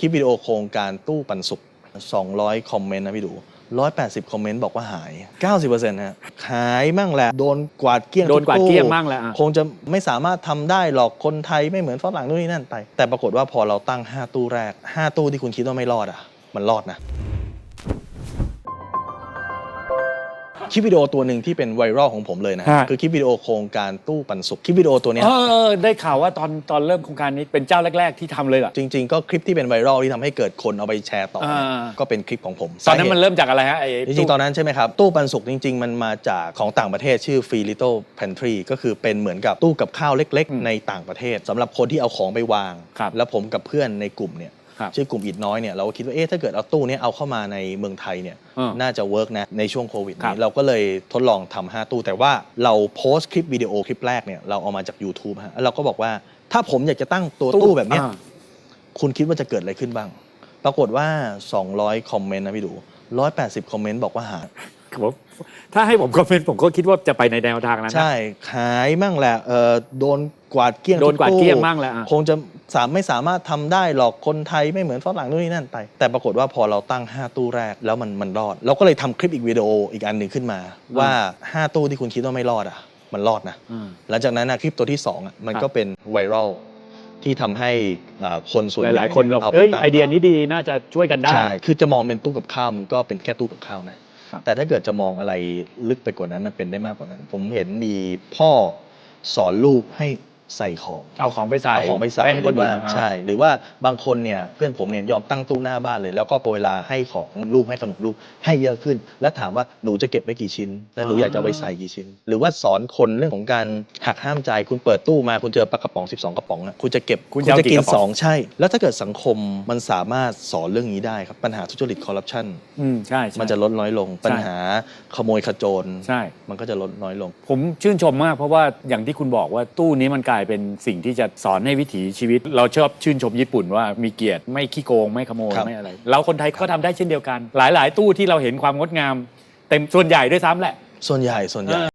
คลิปวิดีโอโครงการตู้ปันสุก 200 คอมเมนต์นะพี่ดู 180 คอมเมนต์บอกว่าหาย 90%นะหายมั่งแหละ โดนกวาดเกลี้ยงโดนกวาดทุตู้เกลี้ยงมั่งแหละอะคงจะไม่สามารถทำได้หรอก คนไทยไม่เหมือนฝรั่งนู่นนี่นั่นไป แต่ปรากฏว่าพอเราตั้ง 5 ตู้แรก 5 ตู้ที่คุณคิดว่าไม่รอดอะ มันรอดนะ คลิปวิดีโอตัวหนึ่งที่เป็นไวรัลของผมเลยนะฮะ คือคลิปวิดีโอโครงการตู้ปันสุกคลิปวิดีโอตัวเนี้ย เออเออได้ข่าวว่าตอนตอนเริ่มโครงการนี้เป็นเจ้าแรก ๆ ที่ทำเลยเหรอ จริงๆ ก็คลิปที่เป็นไวรัลที่ทำให้เกิดคนเอาไปแชร์ต่อเนี่ยอ่า ก็เป็นคลิปของผมตอนนั้นสาเหตุมันเริ่มจากอะไรฮะไอ้จริงๆ ตอนนั้นใช่ไหมครับ ตู้ปันสุกจริง ๆ มันมาจากของต่างประเทศชื่อ Free Little Pantry ก็คือเป็นเหมือนกับตู้กับข้าวเล็ก ๆ ในต่างประเทศสำหรับคนที่เอาของไปวาง ครับ แล้วผมกับเพื่อนในกลุ่มเนี่ยครับ ชื่อกลุ่มอิดน้อยเนี่ยเราก็คิดว่าเอ๊ะถ้าเกิดเอาตู้เนี้ยเอาเข้ามาในเมืองไทยเนี่ยอ่าน่าจะเวิร์กนะในช่วงโควิดครับนี้เราก็เลยทดลองทำ5ตู้ แต่ว่าเราโพสต์คลิปวิดีโอคลิปแรกเนี่ยเราเอามาจาก YouTube ฮะแล้วเราก็บอกว่าถ้าผมอยากจะตั้งตัวตู้แบบเนี้ยอ่าคุณคิดว่าจะเกิดอะไรขึ้นบ้าง ปรากฏว่า 200 คอมเมนต์นะพี่ดู 180 คอมเมนต์บอกว่าหาย ผมถ้าให้ผมคอมเมนต์ผมก็คิดว่าจะไปในแนวทางนั้นนะ ใช่หายมั่งแหละเออโดนกวาดเกลี้ยงโดนกวาดทุตู้เกลี้ยงมั่งแหละอะ คงจะสามไม่สามารถทำได้หรอกคนไทยไม่เหมือนฝรั่งนู่นนี่นั่นไป แต่ปรากฏว่าพอเราตั้ง 5 ตู้แรกแล้วมันมันรอด เราก็เลยทำคลิปอีกวิดีโออีกอันหนึ่งขึ้นมา ว่า 5 ตู้ที่คุณคิดว่าไม่รอดอะ มันรอดนะ อืม หลังจากนั้นนะคลิปตัวที่2อะมันครับก็เป็นไวรัลที่ทำให้อ่าคนส่วนหใหญ่ลายๆคนบอกเอาไปเอ้ยตั้งไอเดียนี้ดีน่าจะช่วยกันได้ ใช่ คือจะมองเป็นตู้กับข้าวมันก็เป็นแค่ตู้กับข้าวนะครับ แต่ถ้าเกิดจะมองอะไรลึกไปกว่านั้นมันเป็นได้มากกว่านั้น ผมเห็นมีพ่อสอนลูกให้ ใส่ของเอาของไปใส่เอาของไปใส่ให้หครืนอว่าอื่นใช่ หรือว่าบางคนเนี่ยเพื่อนผมเนี่ยยอมตั้งตู้หน้าบ้านเลย แล้วก็พอเวลาให้ของลูกให้ขนมลูกให้เยอะขึ้น แล้วถามว่าหนูจะเก็บไว้กี่ชิ้น แล้วหนูอยากจะเอาไปใส่กี่ชิ้น หรือว่าสอนคนเรื่องของการหักห้ามใจ คุณเปิดตู้มาคุณเจอปลากระป๋อง 12 กระป๋องอะคุณจะเก็บคุณจะเอากี่กิกนระป๋องสองใช่ แล้วถ้าเกิดสังคมมันสามารถสอนเรื่องนี้ได้ครับปัญหาทุจริตคอร์รัปชันอืมใช่ใช่มันจะลดน้อยลง ปัญหาขโมยขโจรใช่ มันก็จะลดน้อยลง ผมชื่นชมมากเพราะว่าอย่างที่คุณบอกว่าตู้นี้มันกลายเป็นสิ่งที่จะสอนให้วิถีชีวิต เราชอบชื่นชมญี่ปุ่นว่ามีเกียรติไม่ขี้โกงไม่ขโมยครับ ไม่อะไร เราคนไทยก็ทำได้เช่นเดียวกัน หลาย ๆ ตู้ที่เราเห็นความงดงามเต็มส่วนใหญ่ด้วยซ้ำแหละ ส่วนใหญ่ส่วนใหญ่